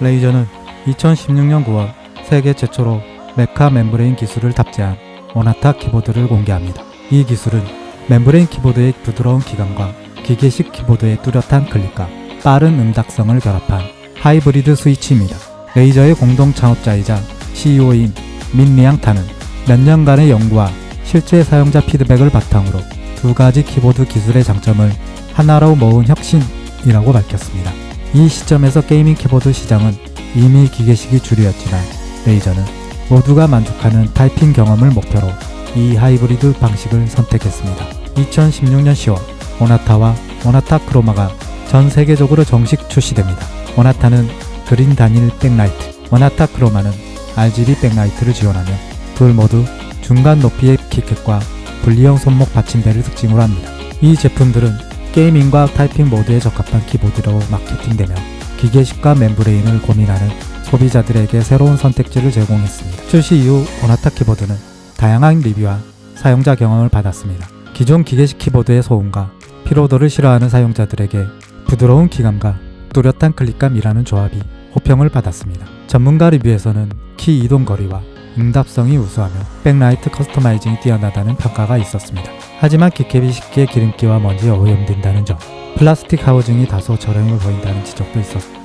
레이저는 2016년 9월 세계 최초로 메카 멤브레인 기술을 탑재한 오나타 키보드를 공개합니다. 이 기술은 멤브레인 키보드의 부드러운 기감과 기계식 키보드의 뚜렷한 클릭과 빠른 음닥성을 결합한 하이브리드 스위치입니다. 레이저의 공동 창업자이자 CEO인 민리앙타는 몇 년간의 연구와 실제 사용자 피드백을 바탕으로 두 가지 키보드 기술의 장점을 하나로 모은 혁신이라고 밝혔습니다. 이 시점에서 게이밍 키보드 시장은 이미 기계식이 주류였지만 레이저는 모두가 만족하는 타이핑 경험을 목표로 이 하이브리드 방식을 선택했습니다. 2016년 10월 오나타와 오나타 크로마가 전 세계적으로 정식 출시됩니다. 오나타는 그린 단일 백라이트, 오나타 크로마는 RGB 백라이트를 지원하며 둘 모두 중간 높이의 키캣과 분리형 손목 받침대를 특징으로 합니다. 이 제품들은 게이밍과 타이핑 모두에 적합한 키보드로 마케팅되며 기계식과 멤브레인을 고민하는 소비자들에게 새로운 선택지를 제공했습니다. 출시 이후 오나타 키보드는 다양한 리뷰와 사용자 경험을 받았습니다. 기존 기계식 키보드의 소음과 피로도를 싫어하는 사용자들에게 부드러운 기감과 뚜렷한 클릭감이라는 조합이 호평을 받았습니다. 전문가 리뷰에서는 키 이동 거리와 응답성이 우수하며 백라이트 커스터마이징이 뛰어나다는 평가가 있었습니다. 하지만 키캡이 쉽게 기름기와 먼지에 오염된다는 점, 플라스틱 하우징이 다소 저렴해 보인다는 지적도 있었습니다.